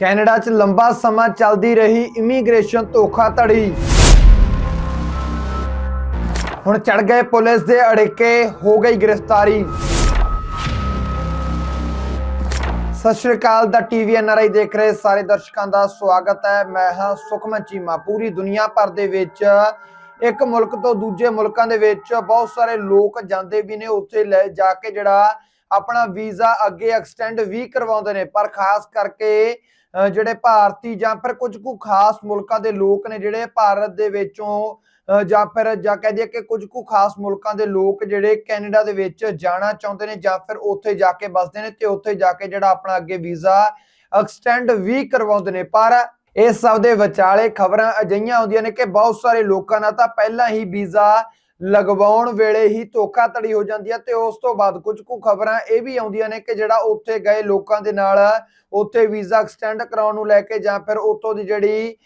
Canada 'ਚ ਲੰਬਾ ਸਮਾਂ ਚੱਲਦੀ ਰਹੀ ਇਮੀਗ੍ਰੇਸ਼ਨ ਧੋਖਾਧੜੀ। ਹੁਣ ਚੜ ਗਏ ਪੁਲਿਸ ਦੇ ਅੜਿੱਕੇ, ਹੋ ਗਈ ਗ੍ਰਿਫਤਾਰੀ। ਸਤਿ ਸ਼੍ਰੀ ਅਕਾਲ, ਦਾ ਟੀਵੀ ਐਨਆਰਆਈ ਦੇਖ ਰਹੇ ਸਾਰੇ ਦਰਸ਼ਕਾਂ ਦਾ ਸਵਾਗਤ ਹੈ। ਮੈਂ ਹਾਂ ਸੁਖਮਨ ਚੀਮਾ। ਪੂਰੀ ਦੁਨੀਆ ਭਰ ਦੇ ਵਿੱਚ, ਇੱਕ ਮੁਲਕ ਤੋਂ ਦੂਜੇ ਮੁਲਕਾਂ ਦੇ ਵਿੱਚ ਬਹੁਤ ਸਾਰੇ ਲੋਕ ਜਾਂਦੇ ਵੀ ਨੇ। ਉੱਥੇ ਲੈ ਜਾ ਕੇ ਜਿਹੜਾ ਆਪਣਾ ਵੀਜ਼ਾ ਅੱਗੇ ਐਕਸਟੈਂਡ ਵੀ ਕਰਵਾਉਂਦੇ ਨੇ, ਪਰ ਖਾਸ ਕਰਕੇ ਜਿਹੜੇ ਭਾਰਤੀ ਜਾਂ ਫਿਰ ਕੁਝ ਕੁ ਖਾਸ ਮੁਲਕਾਂ ਦੇ ਲੋਕ ਨੇ ਜਿਹੜੇ ਭਾਰਤ ਦੇ ਵਿੱਚੋਂ ਜਾਂ ਫਿਰ ਜਾਂ ਕਹਿ ਦਈਏ ਕਿ ਕੁਝ ਕੁ ਖਾਸ ਮੁਲਕਾਂ ਦੇ ਲੋਕ ਜਿਹੜੇ ਕੈਨੇਡਾ ਦੇ ਵਿੱਚ ਜਾਣਾ ਚਾਹੁੰਦੇ ਨੇ ਜਾਂ ਫਿਰ ਉੱਥੇ ਜਾ ਕੇ ਬਸਦੇ ਨੇ ਤੇ ਉੱਥੇ ਜਾ ਕੇ ਜਿਹੜਾ ਆਪਣਾ ਅੱਗੇ ਵੀਜ਼ਾ ਐਕਸਟੈਂਡ ਵੀ ਕਰਵਾਉਂਦੇ ਨੇ। ਪਰ ਇਸ ਸਭ ਦੇ ਵਿਚਾਲੇ ਖਬਰਾਂ ਅਜਈਆਂ ਆਉਂਦੀਆਂ ਨੇ ਕਿ ਬਹੁਤ ਸਾਰੇ ਲੋਕਾਂ ਨਾਲ ਤਾਂ ਪਹਿਲਾਂ ਹੀ ਵੀਜ਼ਾ ਲਗਵਾਉਣ ਵੇਲੇ ਹੀ ਧੋਖਾਧੜੀ ਹੋ ਜਾਂਦੀ ਹੈ ਤੇ ਉਸ ਤੋਂ ਬਾਅਦ ਕੁਝ ਕੁ ਖਬਰਾਂ ਇਹ ਵੀ ਆਉਂਦੀਆਂ ਨੇ ਕਿ ਜਿਹੜਾ ਉੱਥੇ ਗਏ ਲੋਕਾਂ ਦੇ ਨਾਲ, ਉੱਥੇ ਵੀਜ਼ਾ ਐਕਸਟੈਂਡ ਕਰਾਉਣ ਨੂੰ ਲੈ ਕੇ ਜਾਂ ਫਿਰ ਉੱਥੋਂ ਦੀ ਜਿਹੜੀ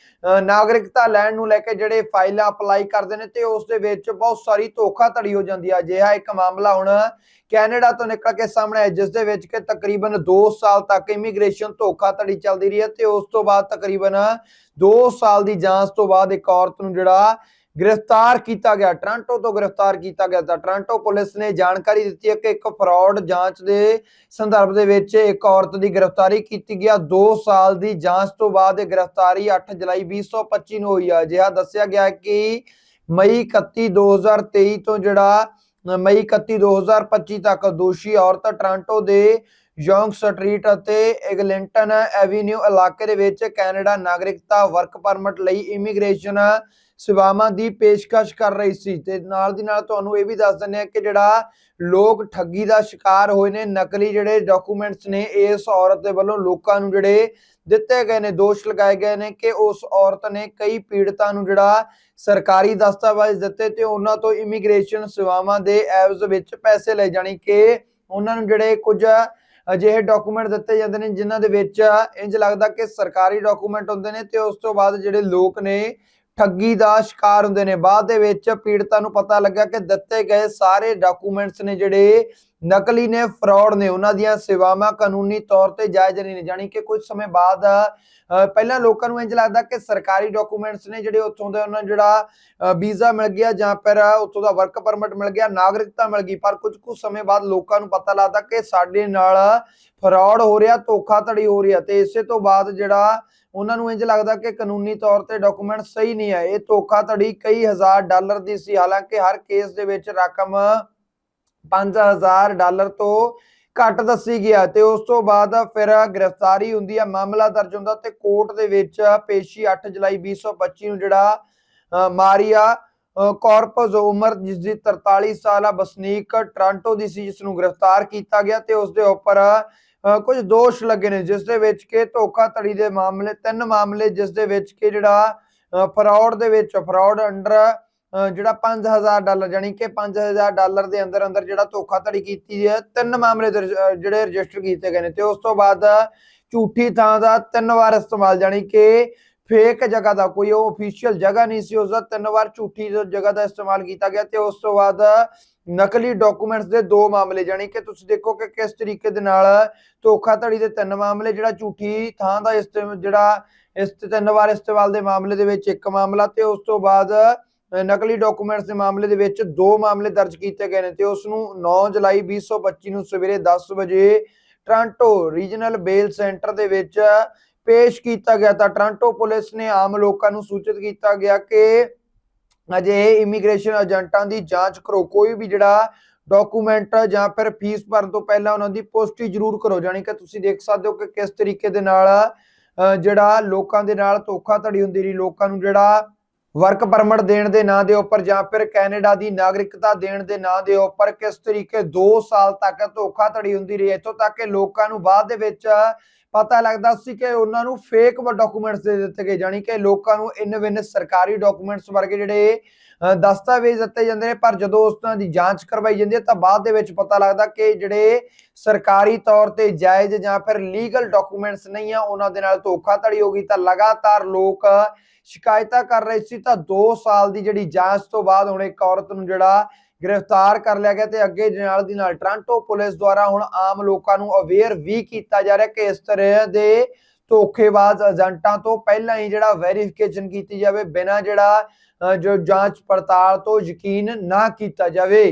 ਨਾਗਰਿਕਤਾ ਲੈਣ ਨੂੰ ਲੈ ਕੇ ਜਿਹੜੇ ਫਾਈਲਾਂ ਅਪਲਾਈ ਕਰਦੇ ਨੇ ਤੇ ਉਸ ਦੇ ਵਿੱਚ ਬਹੁਤ ਸਾਰੀ ਧੋਖਾਧੜੀ ਹੋ ਜਾਂਦੀ ਹੈ ਅਜਿਹਾ ਇੱਕ ਮਾਮਲਾ ਹੁਣ ਕੈਨੇਡਾ ਤੋਂ ਨਿਕਲ ਕੇ ਸਾਹਮਣੇ ਆਇਆ, ਜਿਸ ਦੇ ਵਿੱਚ ਕਿ ਤਕਰੀਬਨ 2 ਸਾਲ ਤੱਕ ਇਮੀਗ੍ਰੇਸ਼ਨ ਧੋਖਾਧੜੀ ਚੱਲਦੀ ਰਹੀ ਹੈ ਤੇ ਉਸ ਤੋਂ ਬਾਅਦ ਤਕਰੀਬਨ 2 ਸਾਲ ਦੀ ਜਾਂਚ ਤੋਂ ਬਾਅਦ ਇੱਕ ਔਰਤ ਨੂੰ ਜਿਹੜਾ ਗ੍ਰਿਫਤਾਰ ਕੀਤਾ ਗਿਆ। ਟ੍ਰਾਂਟੋ ਤੋਂ ਗ੍ਰਿਫਤਾਰ ਕੀਤਾ ਗਿਆ ਤਾਂ ਟ੍ਰਾਂਟੋ ਪੁਲਿਸ ਨੇ ਜਾਣਕਾਰੀ ਦਿੱਤੀ ਹੈ ਕਿ ਇੱਕ ਫਰਾਡ ਜਾਂਚ ਦੇ ਸੰਦਰਭ ਦੇ ਵਿੱਚ ਇੱਕ ਔਰਤ ਦੀ ਗ੍ਰਿਫਤਾਰੀ ਕੀਤੀ ਗਿਆ। 2 ਸਾਲ ਦੀ ਜਾਂਚ ਤੋਂ ਬਾਅਦ ਇਹ ਗ੍ਰਿਫਤਾਰੀ 8 ਜੁਲਾਈ 2025 ਨੂੰ ਹੋਈ ਹੈ ਅਜਿਹਾ ਦੱਸਿਆ ਗਿਆ ਕਿ ਮਈ 31 2023 ਤੋਂ ਜਿਹੜਾ ਅ, ਮਈ 31 2025 ਤੱਕ ਦੋਸ਼ੀ ਔਰਤ ਟ੍ਰਾਂਟੋ ਦੇ ਯੋਂਗ ਸਟਰੀਟ ਅਤੇ ਐਗਲਿੰਟਨ ਐਵੀਨਿਊ ਇਲਾਕੇ ਦੇ ਵਿੱਚ ਕੈਨੇਡਾ ਨਾਗਰਿਕਤਾ, ਵਰਕ ਪਰਮਿਟ ਲਈ ਇਮੀਗ੍ਰੇਸ਼ਨ ਸੇਵਾਵਾਂ ਦੀ ਪੇਸ਼ਕਸ਼ ਕਰ ਰਹੀ ਸੀ। ਤੇ ਨਾਲ ਦੀ ਨਾਲ ਤੁਹਾਨੂੰ ਇਹ ਵੀ ਦੱਸ ਦਿੰਦੇ ਆ ਕਿ ਜਿਹੜਾ ਲੋਕ ਠੱਗੀ ਦਾ ਸ਼ਿਕਾਰ ਹੋਏ ਨੇ, ਨਕਲੀ ਜਿਹੜੇ ਡਾਕੂਮੈਂਟਸ ਨੇ, ਇਸ ਔਰਤ ਦੇ ਵੱਲੋਂ ਲੋਕਾਂ ਨੂੰ ਜਿਹੜੇ ਦਿੱਤੇ ਗਏ ਨੇ, ਦੋਸ਼ ਲਗਾਏ ਗਏ ਨੇ ਕਿ ਉਸ ਔਰਤ ਨੇ ਕਈ ਪੀੜਤਾਂ ਨੂੰ ਜਿਹੜਾ ਸਰਕਾਰੀ ਦਸਤਾਵੇਜ਼ ਦਿੱਤੇ ਤੇ ਉਹਨਾਂ ਤੋਂ ਇਮੀਗ੍ਰੇਸ਼ਨ ਸੇਵਾਵਾਂ ਦੇ ਐਵਜ਼ ਵਿੱਚ ਪੈਸੇ ਲੈ ਜਾਣੀ ਕਿ ਉਹਨਾਂ ਨੂੰ ਜਿਹੜੇ ਕੁਝ ਅਜਿਹੇ ਡਾਕੂਮੈਂਟ ਦਿੱਤੇ ਜਾਂਦੇ ਨੇ ਜਿਨ੍ਹਾਂ ਦੇ ਵਿੱਚ ਇੰਜ ਲੱਗਦਾ ਕਿ ਸਰਕਾਰੀ ਡਾਕੂਮੈਂਟ ਹੁੰਦੇ ਨੇ ਤੇ ਉਸ ਤੋਂ ਬਾਅਦ ਜਿਹੜੇ ਲੋਕ ਨੇ ਠੱਗੀ ਦਾ ਸ਼ਿਕਾਰ ਹੁੰਦੇ ਨੇ। ਬਾਅਦ ਦੇ ਵਿੱਚ ਪੀੜਤਾਂ ਨੂੰ ਪਤਾ ਲੱਗਾ ਕਿ ਦਿੱਤੇ ਗਏ ਸਾਰੇ ਡਾਕੂਮੈਂਟਸ ਨੇ ਜਿਹੜੇ ਨਕਲੀ ਨੇ, ਫਰਾਡ ਨੇ ਉਹਨਾਂ ਦੀਆਂ ਸੇਵਾਵਾਂ ਕਾਨੂੰਨੀ ਤੌਰ ਤੇ ਜਾਇਜ਼ ਨਹੀਂ ਨੇ। ਜਾਣੀ ਕਿ ਕੁਝ ਸਮੇਂ ਬਾਅਦ ਪਹਿਲਾਂ ਲੋਕਾਂ ਨੂੰ ਇੰਜ ਲੱਗਦਾ ਕਿ ਸਰਕਾਰੀ ਡਾਕੂਮੈਂਟਸ ਨੇ ਜਿਹੜੇ ਉੱਥੋਂ ਦੇ ਉਹਨਾਂ ਨੂੰ ਜਿਹੜਾ ਵੀਜ਼ਾ ਮਿਲ ਗਿਆ ਜਾਂ ਫਿਰ ਉੱਥੋਂ ਦਾ ਵਰਕ ਪਰਮਿਟ ਮਿਲ ਗਿਆ, ਨਾਗਰਿਕਤਾ ਮਿਲ ਗਈ। ਪਰ ਕੁਝ ਕੁ ਸਮੇਂ ਬਾਅਦ ਲੋਕਾਂ ਨੂੰ ਪਤਾ ਲੱਗਦਾ ਕਿ ਸਾਡੇ ਨਾਲ ਫਰਾਡ ਹੋ ਰਿਹਾ, ਧੋਖਾਧੜੀ ਹੋ ਰਹੀ ਹੈ ਤੇ ਇਸੇ ਤੋਂ ਬਾਅਦ ਜਿਹੜਾ ਉਹਨਾਂ ਨੂੰ ਇੰਜ ਲੱਗਦਾ ਕਿ ਕਾਨੂੰਨੀ ਤੌਰ ਤੇ ਡਾਕੂਮੈਂਟ ਸਹੀ ਨਹੀਂ ਹੈ। ਇਹ ਧੋਖਾਧੜੀ ਕਈ ਹਜ਼ਾਰ ਡਾਲਰ ਦੀ ਸੀ। ਹਾਲਾਂਕਿ ਹਰ ਕੇਸ ਦੇ ਵਿੱਚ ਰਕਮ 5000 ਡਾਲਰ ਤੋਂ ਘੱਟ ਦੱਸੀ ਗਿਆ ਤੇ ਉਸ ਤੋਂ ਬਾਅਦ ਫਿਰ ਗ੍ਰਿਫਤਾਰੀ ਹੁੰਦੀ ਹੈ ਮਾਮਲਾ ਦਰਜ ਹੁੰਦਾ ਤੇ ਕੋਰਟ ਦੇ ਵਿੱਚ ਪੇਸ਼ੀ 8 ਜੁਲਾਈ 2025 ਨੂੰ ਜਿਹੜਾ ਮਾਰੀਆ ਕਾਰਪਸ ਉਮਰ ਜਿਸ ਦੀ 43 ਸਾਲਾ ਵਸਨੀਕ ਟ੍ਰਾਂਟੋ ਦੀ ਸੀ ਜਿਸ ਨੂੰ ਗ੍ਰਿਫਤਾਰ ਕੀਤਾ ਗਿਆ ਤੇ ਉਸ ਦੇ ਉੱਪਰ ਅ, ਕੁਝ ਦੋਸ਼ ਲੱਗੇ ਨੇ ਜਿਸ ਦੇ ਵਿੱਚ ਕਿ ਧੋਖਾਧੜੀ ਦੇ ਮਾਮਲੇ ਤਿੰਨ ਮਾਮਲੇ ਜਿਸ ਦੇ ਵਿੱਚ ਕਿ ਜਿਹੜਾ ਫਰਾਡ ਦੇ ਵਿੱਚ ਫਰਾਡ ਅੰਡਰ ਜਿਹੜਾ 5000 ਡਾਲਰ ਜਾਨੀ ਕਿ 5000 ਡਾਲਰ ਦੇ ਅੰਦਰ ਅੰਦਰ ਜਿਹੜਾ ਧੋਖਾਧੜੀ ਕੀਤੀ ਹੈ, ਤਿੰਨ ਮਾਮਲੇ ਜਿਹੜੇ ਰਜਿਸਟਰ ਕੀਤੇ ਗਏ ਨੇ ਤੇ ਉਸ ਤੋਂ ਬਾਅਦ ਝੂਠੀ ਥਾਂ ਦਾ ਤਿੰਨ ਵਾਰ ਇਸਤੇਮਾਲ ਜਾਨੀ ਕਿ ਫੇਕ ਜਗ੍ਹਾ ਦਾ ਕੋਈ ਉਹ ਅਫੀਸ਼ੀਅਲ ਜਗ੍ਹਾ ਨਹੀਂ ਸੀ, ਉਸ ਦਾ ਤਿੰਨ ਵਾਰ ਝੂਠੀ ਜਗ੍ਹਾ ਦਾ ਇਸਤੇਮਾਲ ਕੀਤਾ ਗਿਆ ਤੇ ਉਸ ਤੋਂ ਬਾਅਦ ਨਕਲੀ ਡਾਕੂਮੈਂਟਸ ਦੇ ਦੋ ਮਾਮਲੇ ਜਾਨੀ ਕਿ ਤੁਸੀਂ ਦੇਖੋ ਕਿ ਕਿਸ ਤਰੀਕੇ ਦੇ ਨਾਲ ਧੋਖਾਧੜੀ ਦੇ ਤਿੰਨ ਮਾਮਲੇ, ਜਿਹੜਾ ਝੂਠੀ ਥਾਂ ਦਾ ਇਸਤੇਮਾਲ ਜਿਹੜਾ ਇਸ ਤਿੰਨ ਵਾਰ ਇਸਤੇਮਾਲ ਦੇ ਮਾਮਲੇ ਦੇ ਵਿੱਚ ਇੱਕ ਮਾਮਲਾ ਤੇ ਉਸ ਤੋਂ ਬਾਅਦ ਨਕਲੀ ਡਾਕੂਮੈਂਟਸ ਦੇ ਮਾਮਲੇ ਦੇ ਵਿੱਚ ਦੋ ਮਾਮਲੇ ਦਰਜ ਕੀਤੇ ਗਏ ਨੇ ਤੇ ਉਸ ਨੂੰ 9 ਜੁਲਾਈ 2025 ਨੂੰ ਸਵੇਰੇ 10 ਵਜੇ ਟ੍ਰਾਂਟੋ ਰੀਜਨਲ ਬੇਲ ਸੈਂਟਰ ਦੇ ਵਿੱਚ ਪੇਸ਼ ਕੀਤਾ ਗਿਆ ਤਾਂ ਟ੍ਰਾਂਟੋ ਪੁਲਿਸ ਨੇ ਆਮ ਲੋਕਾਂ ਨੂੰ ਸੂਚਿਤ ਕੀਤਾ ਗਿਆ ਕਿ ਅਜੇ ਇਮੀਗ੍ਰੇਸ਼ਨ ਏਜੰਟਾਂ ਦੀ ਜਾਂਚ ਕਰੋ, ਕੋਈ ਵੀ ਜਿਹੜਾ ਡਾਕੂਮੈਂਟ ਜਾਂ ਫਿਰ ਫੀਸ ਭਰਨ ਤੋਂ ਪਹਿਲਾਂ ਉਹਨਾਂ ਦੀ ਪੁਸ਼ਟੀ ਜ਼ਰੂਰ ਕਰੋ, ਜਾਣੀ ਕਿ ਤੁਸੀਂ ਦੇਖ ਸਕਦੇ ਹੋ ਕਿ ਕਿਸ ਤਰੀਕੇ ਦੇ ਨਾਲ ਜਿਹੜਾ ਲੋਕਾਂ ਦੇ ਨਾਲ ਧੋਖਾਧੜੀ ਹੁੰਦੀ ਰਹੀ, ਲੋਕਾਂ ਨੂੰ ਜਿਹੜਾ ਵਰਕ ਪਰਮਿਟ ਦੇਣ ਦੇ ਨਾਂ ਦੇ ਉੱਪਰ ਜਾਂ ਫਿਰ ਕੈਨੇਡਾ ਦੀ ਨਾਗਰਿਕਤਾ ਦੇਣ ਦੇ ਨਾਂ ਦੇ ਉੱਪਰ ਕਿਸ ਤਰੀਕੇ 2 ਸਾਲ ਤੱਕ ਧੋਖਾਧੜੀ ਹੁੰਦੀ ਰਹੀ, ਇੱਥੋਂ ਤੱਕ ਕਿ ਲੋਕਾਂ ਨੂੰ ਬਾਅਦ ਦੇ ਵਿੱਚ ਪਤਾ ਲੱਗਦਾ ਸੀ ਕਿ ਉਹਨਾਂ ਨੂੰ ਫੇਕ ਡਾਕੂਮੈਂਟਸ ਦੇ ਦਿੱਤੇ ਗਏ, ਜਾਣੀ ਕਿ ਲੋਕਾਂ ਨੂੰ ਇਨ ਵਿਨ ਸਰਕਾਰੀ ਡਾਕੂਮੈਂਟਸ ਵਰਗੇ ਜਿਹੜੇ ਦਸਤਾਵੇਜ਼ ਦਿੱਤੇ ਜਾਂਦੇ ਨੇ, ਪਰ ਜਦੋਂ ਉਸ ਤਰ੍ਹਾਂ ਦੀ ਜਾਂਚ ਕਰਵਾਈ ਜਾਂਦੀ ਹੈ, ਤਾਂ ਬਾਅਦ ਦੇ ਵਿੱਚ ਪਤਾ ਲੱਗਦਾ ਕਿ ਜਿਹੜੇ ਸਰਕਾਰੀ ਤੌਰ ਤੇ ਜਾਇਜ਼ ਜਾਂ ਫਿਰ ਲੀਗਲ ਡਾਕੂਮੈਂਟਸ ਨਹੀਂ ਆ, ਉਹਨਾਂ ਦੇ ਨਾਲ ਧੋਖਾਧੜੀ ਹੋ ਗਈ, ਤਾਂ ਲਗਾਤਾਰ ਲੋਕ ਸ਼ਿਕਾਇਤਾਂ ਕਰ ਰਹੇ ਸੀ, ਤਾਂ 2 ਸਾਲ ਦੀ ਜਿਹੜੀ ਜਾਂਚ ਤੋਂ ਬਾਅਦ ਹੁਣ ਇੱਕ ਔਰਤ ਨੂੰ ਜਿਹੜਾ ਗ੍ਰਿਫਤਾਰ ਕਰ ਲਿਆ ਗਿਆ ਤੇ ਅੱਗੇ ਨਾਲ ਦੀ ਨਾਲ ਟ੍ਰਾਂਟੋ ਪੁਲਿਸ ਦੁਆਰਾ ਹੁਣ ਆਮ ਲੋਕਾਂ ਨੂੰ ਅਵੇਅਰ ਵੀ ਕੀਤਾ ਜਾ ਰਿਹਾ ਕਿ ਇਸ ਤਰ੍ਹਾਂ ਦੇ ਧੋਖੇਬਾਜ਼ ਏਜੰਟਾਂ ਤੋਂ ਪਹਿਲਾਂ ਹੀ ਜਿਹੜਾ ਵੈਰੀਫਿਕੇਸ਼ਨ ਕੀਤੀ ਜਾਵੇ, ਬਿਨਾਂ ਜਿਹੜਾ ਜੋ ਜਾਂਚ ਪੜਤਾਲ ਤੋਂ ਯਕੀਨ ਨਾ ਕੀਤਾ ਜਾਵੇ।